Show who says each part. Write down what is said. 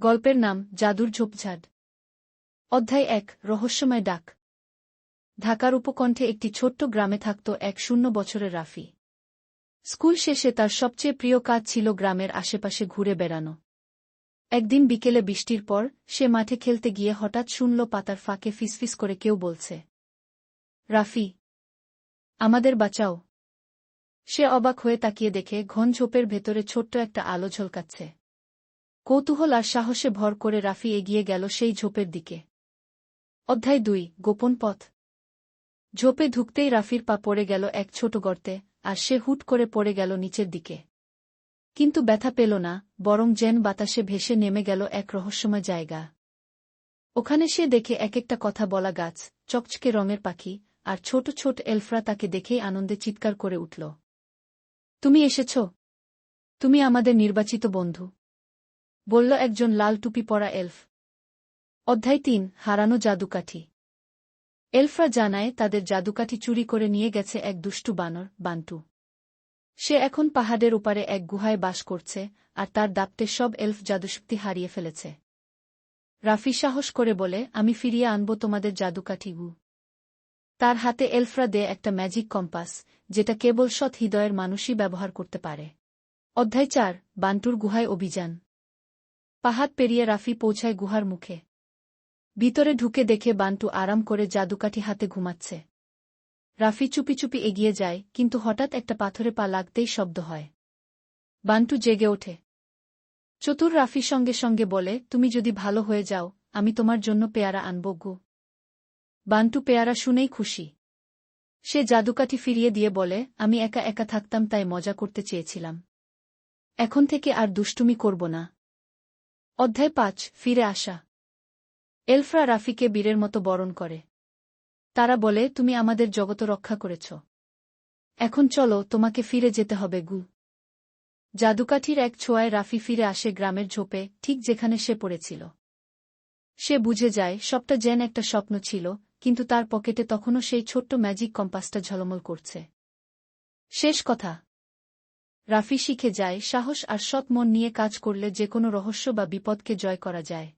Speaker 1: গল্পের নাম জাদুর ঝোপঝাড়। অধ্যায় এক, রহস্যময় ডাক। ঢাকার উপকণ্ঠে একটি ছোট্ট গ্রামে থাকত এক শূন্য বছরের রাফি। স্কুল শেষে তার সবচেয়ে প্রিয় কাজ ছিল গ্রামের আশেপাশে ঘুরে বেড়ানো। একদিন বিকেলে বৃষ্টির পর সে মাঠে খেলতে গিয়ে হঠাৎ শুনল পাতার ফাঁকে ফিসফিস করে কেউ বলছে, রাফি, আমাদের বাঁচাও। সে অবাক হয়ে তাকিয়ে দেখে ঘন ঝোপের ভেতরে ছোট্ট একটা আলো ঝলকাচ্ছে। কৌতূহল আর সাহসে ভর করে রাফি এগিয়ে গেল সেই ঝোপের দিকে। অধ্যায় দুই, গোপন পথ। ঝোপে ঢুকতেই রাফির পা পড়ে গেল এক ছোট গর্তে, আর সে হুট করে পড়ে গেল নিচের দিকে। কিন্তু ব্যথা পেল না, বরং জেন বাতাসে ভেসে নেমে গেল এক রহস্যময় জায়গা। ওখানে সে দেখে এক একটা কথা বলা গাছ, চকচকে রঙের পাখি, আর ছোট ছোট এলফরা তাকে দেখেই আনন্দে চিৎকার করে উঠল। তুমি এসেছ? তুমি আমাদের নির্বাচিত বন্ধু। বলল একজন লাল টুপি পরা এলফ। অধ্যায় তিন, হারানো জাদুকাঠি। এলফরা জানায়, তাদের জাদুকাঠি চুরি করে নিয়ে গেছে এক দুষ্টু বানর, বান্টু। সে এখন পাহাড়ের ওপারে এক গুহায় বাস করছে, আর তার দাপ্তে সব এলফ জাদুশক্তি হারিয়ে ফেলেছে। রাফি সাহস করে বলে, আমি ফিরিয়ে আনব তোমাদের জাদুকাঠি, গু। তার হাতে এলফরা দে একটা ম্যাজিক কম্পাস, যেটা কেবল সৎ হৃদয়ের মানুষই ব্যবহার করতে পারে। অধ্যায় চার, বান্টুর গুহায় অভিযান। পাহাড় পেরিয়ে রাফি পৌঁছায় গুহার মুখে। ভিতরে ঢুকে দেখে বান্টু আরাম করে জাদুকাঠি হাতে ঘুমাচ্ছে। রাফি চুপি চুপি এগিয়ে যায়, কিন্তু হঠাৎ একটা পাথরে পা লাগতেই শব্দ হয়। বান্টু জেগে ওঠে। চতুর রাফির সঙ্গে সঙ্গে বলে, তুমি যদি ভালো হয়ে যাও, আমি তোমার জন্য পেয়ারা আনব গু। বান্টু পেয়ারা শুনেই খুশি। সে জাদুকাঠি ফিরিয়ে দিয়ে বলে, আমি একা একা থাকতাম, তাই মজা করতে চেয়েছিলাম। এখন থেকে আর দুষ্টুমি করব না। অধ্যায় পাঁচ, ফিরে আসা। এলফরা রাফিকে বীরের মতো বরণ করে। তারা বলে, তুমি আমাদের জগত রক্ষা করেছ। এখন চলো, তোমাকে ফিরে যেতে হবে, গু। জাদুকাঠির এক ছোঁয়ায় রাফি ফিরে আসে গ্রামের ঝোপে, ঠিক যেখানে সে পড়েছিল। সে বুঝে যায়, সবটা যেন একটা স্বপ্ন ছিল, কিন্তু তার পকেটে তখনও সেই ছোট্ট ম্যাজিক কম্পাসটা ঝলমল করছে। শেষ কথা রাফি শিখে যায়, সাহস আর সৎ মন নিয়ে কাজ করলে যে কোনো রহস্য বা বিপদকে জয় করা যায়।